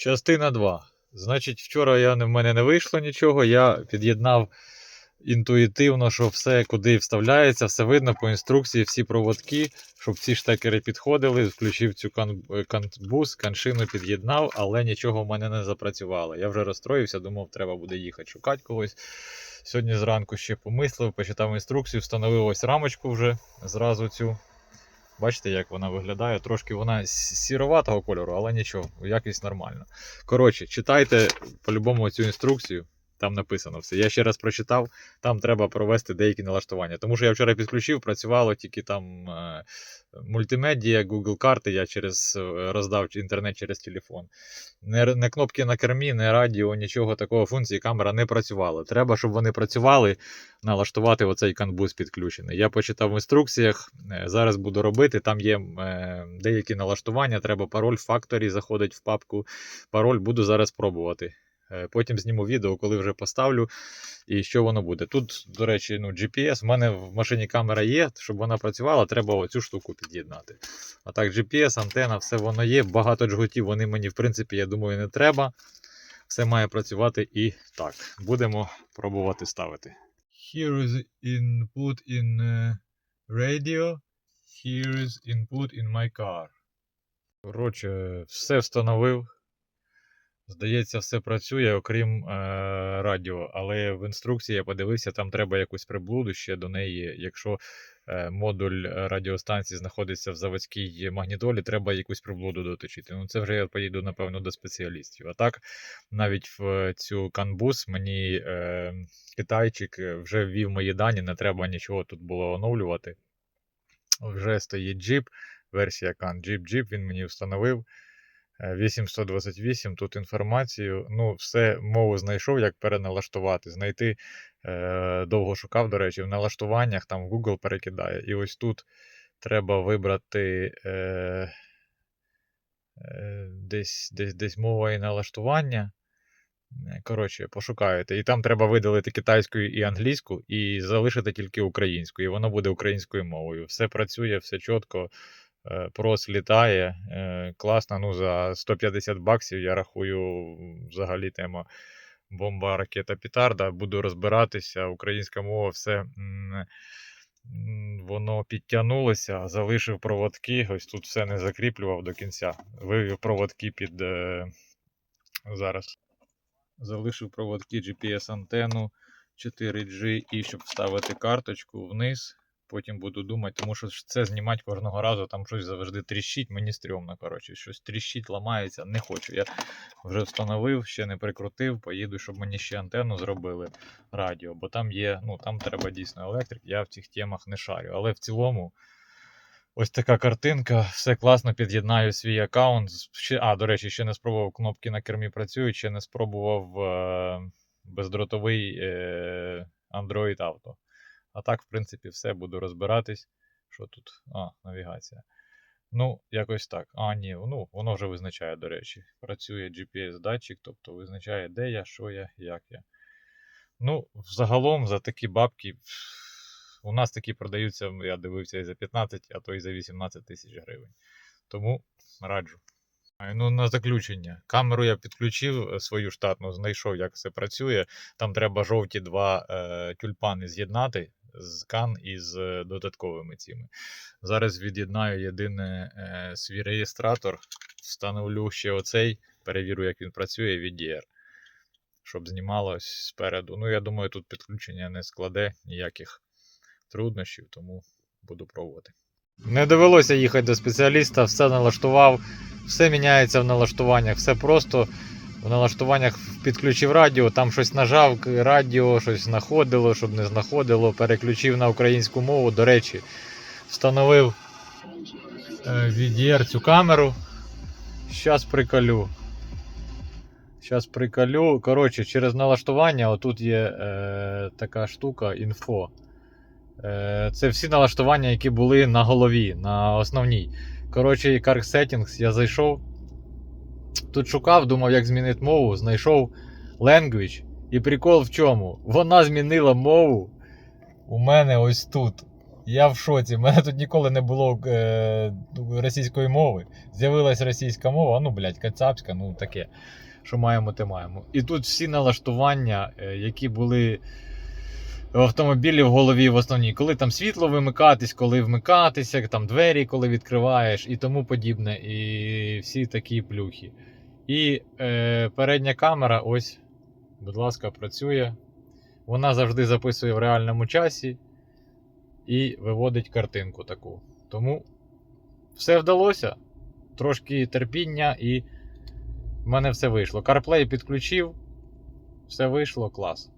Частина 2. Значить, вчора я, в мене не вийшло нічого. Я під'єднав інтуїтивно, що все куди вставляється, все видно по інструкції, всі проводки, щоб всі штекери підходили, включив цю кан, е, канбус, каншину під'єднав, але нічого в мене не запрацювало. Я вже розстроївся, думав, треба буде їхати шукати когось. Сьогодні зранку ще помислив, почитав інструкцію, встановив ось рамочку вже зразу цю. Бачите, як вона виглядає. Трошки вона сіроватого кольору, але нічого, якість нормальна. Коротше, читайте по-любому цю інструкцію. Там написано все. Я ще раз прочитав, там треба провести деякі налаштування. Тому що я вчора підключив, працювало тільки там е, мультимедіа, Google карти, я через е, роздав інтернет через телефон. Не, не кнопки на кермі, не радіо, нічого такого функції камера не працювала. Треба, щоб вони працювали, налаштувати оцей канбус підключений. Я почитав в інструкціях, е, зараз буду робити. Там є е, деякі налаштування, треба пароль в факторі, заходить в папку. Пароль буду зараз пробувати. Е, Потім зніму відео, коли вже поставлю, і що воно буде. Тут, до речі, ну, GPS. В мене в машині камера є, щоб вона працювала, треба оцю штуку під'єднати. А так, GPS, антена, все воно є. Багато джгутів вони мені, в принципі, я думаю, не треба. Все має працювати і так. Будемо пробувати ставити. Here is input in е, radio. Here is input in my car. Коротше, все встановив. Здається, все працює, окрім е, радіо. Але в інструкції я подивився, там треба якусь приблуду ще до неї. Якщо е, модуль е, радіостанції знаходиться в заводській магнітолі, треба якусь приблуду доточити. Ну, це вже я поїду, напевно, до спеціалістів. А так, навіть в цю канбус мені е, китайчик е, вже ввів мої дані, не треба нічого тут було оновлювати. Вже стоїть джип, версія CAN Jeep, він мені встановив. Е, 8128, тут інформацію. Ну, все мову знайшов, як переналаштувати. Знайти е, довго шукав, до речі, в налаштуваннях там Google перекидає. І ось тут треба вибрати е, е, десь, десь, десь мова і налаштування. Е, Коротше, пошукаєте. І там треба видалити китайську і англійську, і залишити тільки українську. І воно буде українською мовою. Все працює, все чітко. Е, Прос літає. е, Класно. Ну, за 150 баксів я рахую взагалі тема бомба, ракета, петарда. Буду розбиратися. Українська мова, все. Воно підтягнулося, залишив проводки. Ось тут все не закріплював до кінця. Вивів проводки під. е, Зараз. Залишив проводки GPS-антенну 4G і щоб вставити карточку вниз. Потім буду думати, тому що це знімати кожного разу, там щось завжди тріщить, мені стрьомно, коротше, щось тріщить, ламається, не хочу. Я вже встановив, ще не прикрутив, поїду, щоб мені ще антенну зробили радіо, бо там є, ну там треба дійсно електрик, я в цих темах не шарю. Але в цілому, ось така картинка, все класно, під'єднаю свій аккаунт. А, до речі, ще не спробував кнопки на кермі працюють, ще не спробував е, бездротовий е, Android Auto. А так, в принципі, все буду розбиратись. Що тут? А, навігація. Ну, якось так. А, ні, ну, воно вже визначає, до речі. Працює GPS-датчик, тобто визначає, де я, що я, як я. Ну, загалом за такі бабки. У нас такі продаються, я дивився, і за 15, а то і за 18 тисяч гривень. Тому раджу. Ну, на заключення. Камеру я підключив е, свою штатну, знайшов, як все працює. Там треба жовті два е, тюльпани з'єднати з кан із е, додатковими цими. Зараз від'єднаю єдине е, свій реєстратор, встановлю ще оцей, перевірю, як він працює від DR, щоб знімалось спереду. Ну, я думаю, тут підключення не складе ніяких труднощів, тому буду пробувати. Не довелося їхати до спеціаліста, все налаштував, все міняється в налаштуваннях, все просто. В налаштуваннях підключив радіо, там щось нажав, радіо, щось знаходило, щоб не знаходило, переключив на українську мову. До речі, встановив е, VDR цю камеру. Щас приколю. Щас приколю. Коротше, через налаштування отут є е, така штука інфо. Е, це всі налаштування, які були на голові, на основній. Коротше, Car Settings я зайшов. Тут шукав, думав, як змінити мову, знайшов language. І прикол в чому? Вона змінила мову у мене ось тут. Я в шоці. У мене тут ніколи не було е, російської мови. З'явилась російська мова, ну, блядь, кацапська, ну таке. Що маємо, те маємо. І тут всі налаштування, е, які були в автомобілі в голові в основній, коли там світло вимикатись, коли вмикатися, там двері, коли відкриваєш і тому подібне. І всі такі плюхи. І е, передня камера, ось, будь ласка, працює. Вона завжди записує в реальному часі і виводить картинку таку. Тому все вдалося. Трошки терпіння, і в мене все вийшло. CarPlay підключив, все вийшло, клас.